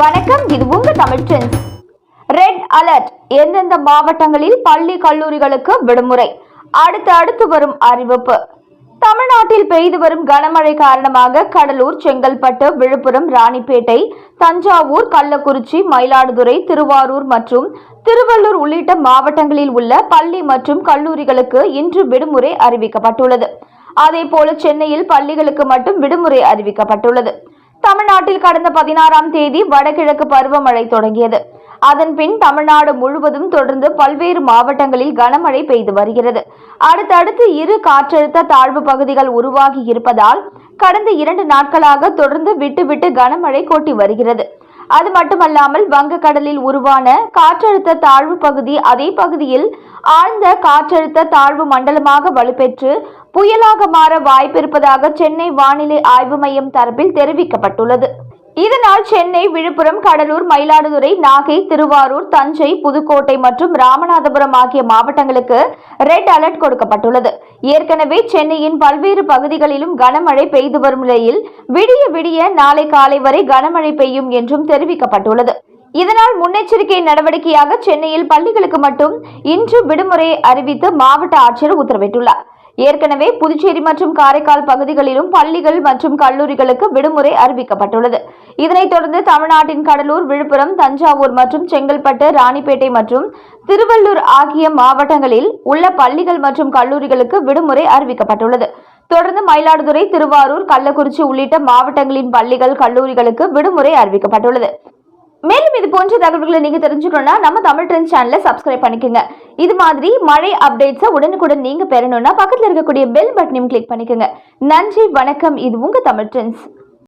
வணக்கம் இது உங்க தமிழ் ட்ரெண்ட்ஸ். ரெட் அலர்ட் எந்தெந்த மாவட்டங்களில் பள்ளி கல்லூரிகளுக்கு விடுமுறை? அடுத்து அடுத்து வரும் அறிவிப்பு. தமிழ்நாட்டில் பெய்து வரும் கனமழை காரணமாக கடலூர் செங்கல்பட்டு விழுப்புரம் ராணிப்பேட்டை தஞ்சாவூர் கள்ளக்குறிச்சி மயிலாடுதுறை திருவாரூர் மற்றும் திருவள்ளூர் உள்ளிட்ட மாவட்டங்களில் உள்ள பள்ளி மற்றும் கல்லூரிகளுக்கு இன்று விடுமுறை அறிவிக்கப்பட்டுள்ளது. அதே போல சென்னையில் பள்ளிகளுக்கு மட்டும் விடுமுறை அறிவிக்கப்பட்டுள்ளது. தமிழ்நாட்டில் கடந்த பதினாறாம் தேதி வடகிழக்கு பருவமழை தொடங்கியது. அதன் பின் தமிழ்நாடு முழுவதும் தொடர்ந்து பல்வேறு மாவட்டங்களில் கனமழை பெய்து வருகிறது. அடுத்தடுத்து இரு காற்றழுத்த தாழ்வு பகுதிகள் உருவாகி இருப்பதால் கடந்த இரண்டு நாட்களாக தொடர்ந்து விட்டுவிட்டு கனமழை கொட்டி வருகிறது. அது மட்டுமல்லாமல் வங்கக்கடலில் உருவான காற்றழுத்த தாழ்வு பகுதி அதே பகுதியில் ஆழ்ந்த காற்றழுத்த தாழ்வு மண்டலமாக வலுப்பெற்று புயலாக மாற வாய்ப்பிருப்பதாக சென்னை வானிலை ஆய்வு மையம் தரப்பில் தெரிவிக்கப்பட்டுள்ளது. இதனால் சென்னை விழுப்புரம் கடலூர் மயிலாடுதுறை நாகை திருவாரூர் தஞ்சை புதுக்கோட்டை மற்றும் ராமநாதபுரம் ஆகிய மாவட்டங்களுக்கு ரெட் அலர்ட் கொடுக்கப்பட்டுள்ளது. ஏற்கனவே சென்னையின் பல்வேறு பகுதிகளிலும் கனமழை பெய்து வரும் நிலையில் விடிய விடிய நாளை காலை வரை கனமழை பெய்யும் என்றும் தெரிவிக்கப்பட்டுள்ளது. இதனால் முன்னெச்சரிக்கை நடவடிக்கையாக சென்னையில் பள்ளிகளுக்கு மட்டும் இன்று விடுமுறை அறிவித்து மாவட்ட ஆட்சியர் உத்தரவிட்டுள்ளார். ஏற்கனவே புதுச்சேரி மற்றும் காரைக்கால் பகுதிகளிலும் பள்ளிகள் மற்றும் கல்லூரிகளுக்கு விடுமுறை அறிவிக்கப்பட்டுள்ளது. இதனைத் தொடர்ந்து தமிழ்நாட்டின் கடலூர் விழுப்புரம் தஞ்சாவூர் மற்றும் செங்கல்பட்டு ராணிப்பேட்டை மற்றும் திருவள்ளூர் ஆகிய மாவட்டங்களில் உள்ள பள்ளிகள் மற்றும் கல்லூரிகளுக்கு விடுமுறை அறிவிக்கப்பட்டுள்ளது. தொடர்ந்து மயிலாடுதுறை திருவாரூர் கள்ளக்குறிச்சி உள்ளிட்ட மாவட்டங்களின் பள்ளிகள் கல்லூரிகளுக்கு விடுமுறை அறிவிக்கப்பட்டுள்ளது. மேலும் இது போன்ற தகவல்களை நீங்க தெரிஞ்சுக்கணும்னா நம்ம தமிழ் ட்ரெண்ட் சேனலை சப்ஸ்கிரைப் பண்ணிக்கோங்க. இது மாதிரி மழை அப்டேட்ஸை உடனுக்குடன் நீங்க பெறணும்னா பக்கத்தில் இருக்கக்கூடிய பெல் பட்டனையும் கிளிக் பண்ணிக்கோங்க. நன்றி வணக்கம். இது உங்க தமிழ் ட்ரெண்ட்ஸ்.